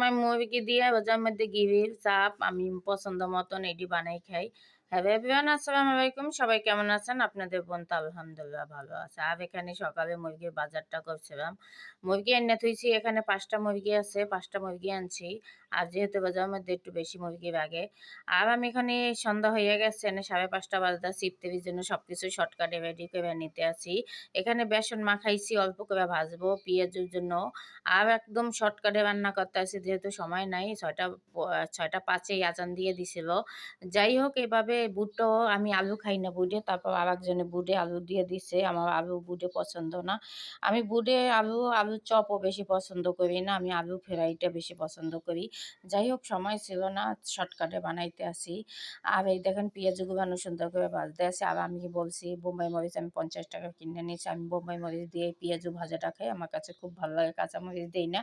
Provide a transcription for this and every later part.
সময় মুরগি দিয়ে ওটার মধ্যে গিরিল চাপ, আমি পছন্দ মতন এটি বানাই খাই। হ্যাঁ এভরিওয়ান আসসালামু আলাইকুম। সবাই কেমন আছেন? আপনাদের বোন তো আলহামদুলিল্লাহ ভালো আছে। আর এখানে সকালে মুরগির বাজারটা করছিলাম। মুরগি এনে থুইছি, এখানে পাঁচটা মুরগি আছে, পাঁচটা মুরগি আনছি। আর যেহেতু বাজারের মধ্যে একটু বেশি মুরগি লাগে আর আমি এখানে সন্ধ্যা হয়ে গেছে সাড়ে পাঁচটা বাজটা সিপ্তেরির জন্য সব কিছু শর্টকাটে রেডি করে নিতে আসি। এখানে বেসন মাখাইছি, অল্প করে ভাজবো পেঁয়াজের জন্য। আর একদম শর্টকাটে রান্না করতে আসি, যেহেতু সময় নাই, ছয়টা ছয়টা পাঁচেই আজান দিয়ে দিছিল। যাই হোক, এভাবে বুটও আমি আলু খাই না বুটে, তারপর আর একজনে বুটে আলু দিয়ে দিছে, আমার আলু বুটে পছন্দ না। আমি বুটে আলু আলু চপও বেশি পছন্দ করি না, আমি আলু ফ্রাইটা বেশি পছন্দ করি। যাই হোক সময় ছিল না, শর্টকাটে বানাইতে আসি। আর এই দেখেন, পেঁয়াজগুলো সুন্দর করে ভাজতে আসি। আর আমি বলছি, বোম্বাই মরিচ আমি পঞ্চাশ টাকা কিনে নিয়েছি। আমি বোম্বাই মরিচ দিয়ে পেঁয়াজু ভাজাটা খাই। আমার কাছে খুব ভালো লাগে, কাঁচা মরিচ দিই না।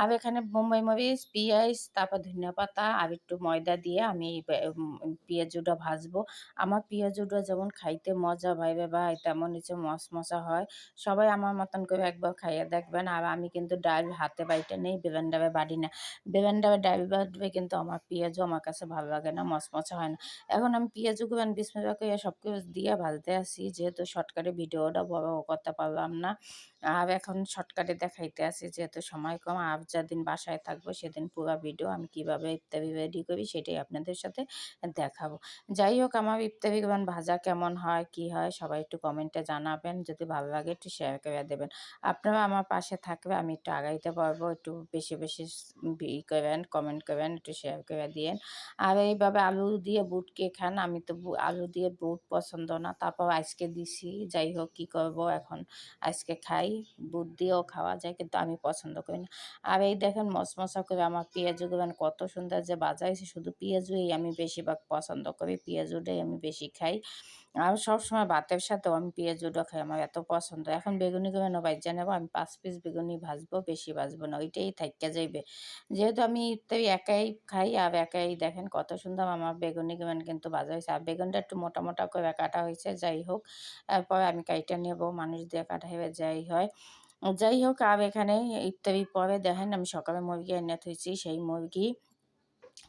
আর এখানে বোম্বাই মরিচ, পেঁয়াজ, তারপর ধনিয়া পাতা আর একটু ময়দা দিয়ে আমি পেঁয়াজুটা ভাজবো। আমার পেঁয়াজুটা যেমন খাইতে মজা ভাইবে ভাই তেমন হচ্ছে মশমশা হয়। সবাই আমার মতন করে একবার খাইয়ে দেখবেন। আর আমি কিন্তু ডাল হাতে বাইটে নেই, বেলেন্ডারে বাড়ি না। বেলেন্ডারে ডাল বাটবে কিন্তু আমার পেঁয়াজও আমার কাছে ভালো লাগে না মশমশা হয় না। এখন আমি পেঁয়াজগুলো বিসমিল্লা করে সব কিছু দিয়ে ভাজতে আসি, যেহেতু শর্টকাটে ভিডিওটা বড় করতে পারলাম না। আর এখন শর্টকাটে দেখাইতে আসি, যেহেতু সময় কম, আর যেদিন বাসায় থাকব সেদিন পুরো ভিডিও আমি কীভাবে ইফতারি রেডি করি সেটাই আপনাদের সাথে দেখাবো। যাই হোক, আমার ইফতারি ভাজা কেমন হয়, কি হয়, সবাই একটু কমেন্টে জানাবেন। যদি ভালো লাগে একটু শেয়ার করে দেবেন। আপনারা আমার পাশে থাকবে, আমি একটু আগাইতে পারব, একটু বেশি বেশি, ই করেন কমেন্ট করেন একটু শেয়ার করে দিয়েন। আর এইভাবে আলু দিয়ে বুট কে খান, আমি তো আলু দিয়ে বুট পছন্দ না, তারপর আজকে দিছি, যাই হোক কী করব এখন? আজকে খাই, বুট দিয়েও খাওয়া যায়, কিন্তু আমি পছন্দ করি না। আর এই দেখেন মশমশা করে আমার পেঁয়াজু পেঁয়াজগুলো কত সুন্দর যে বাজাইছে শুধু পেঁয়াজুই আমি বেশিরভাগ পছন্দ করি, পেঁয়াজুটাই আমি বেশি খাই। আর সবসময় ভাতের সাথেও আমি পেঁয়াজ পেঁয়াজুটা খাই, আমার এত পছন্দ। এখন বেগুনি কেন ভাজ্যা নেব, আমি পাঁচ পিস বেগুনি ভাজবো, বেশি ভাজবো না, ওইটাই থাইকা যাইবে। যেহেতু আমি ইত্যাদি একাই খাই, আর একাই দেখেন কত সুন্দর আমার বেগুনি কেমন কিন্তু ভাজা হয়েছে। আর বেগুনটা একটু মোটা মোটা করে কাটা হয়েছে, যাই হোক। এরপর আমি কাইটা নেব, মানুষ দিয়ে কাটা হবে যাই হয়। যাই হোক, আর এখানে ইত্যাদি পরে দেখেন আমি সকালে মুরগি এনে থুইছি, সেই মুরগি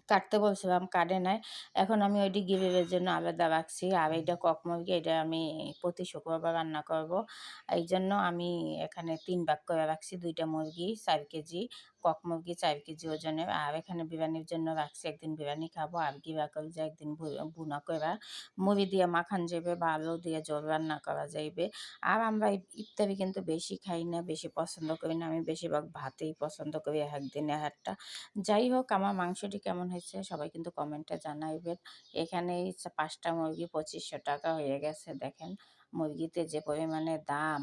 কাটতে বলছিলাম কাটে নাই। এখন আমি ওইটি গ্রিলের জন্য আলাদা রাখছি। আর এইটা কক মুরগি এটা আমি প্রতি শুক্রবার রান্না করব। এই জন্য আমি এখানে তিন ভাগ করে রাখছি দুইটা মুরগি চার কেজি। কক মুরগি চার কেজি ওজনের আর এখানে বিরিয়ানির জন্য রাখছি একদিন বিরিয়ানি খাব আর গিরা করে যে একদিন বুনা করা মুড়ি দিয়ে মাখান যাবে বা আলু দিয়ে জল রান্না করা যাইবে। আর আমরা ইত্যাদি কিন্তু বেশি খাই না বেশি পছন্দ করি না। আমি বেশিরভাগ ভাতেই পছন্দ করি একদিনে হাটটা যাই হোক আমার মাংসটি কেমন হয়েছে সবাই কিন্তু কমেন্টে জানাইবেন। এখানে পাঁচটা মুরগি পঁচিশশো টাকা হয়ে গেছে, দেখেন। মুরগিতে যে পরিমাণে দাম,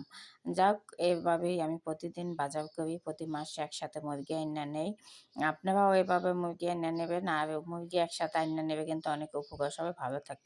যাক, এভাবেই আমি প্রতিদিন বাজার করি, প্রতি মাসে একসাথে মুরগি আইনা নেই। আপনারাও এভাবে মুরগি আইনা নেবেন, আর মুরগি একসাথে আইনা নেবে কিন্তু অনেক উপকার সবাই ভালো থাকে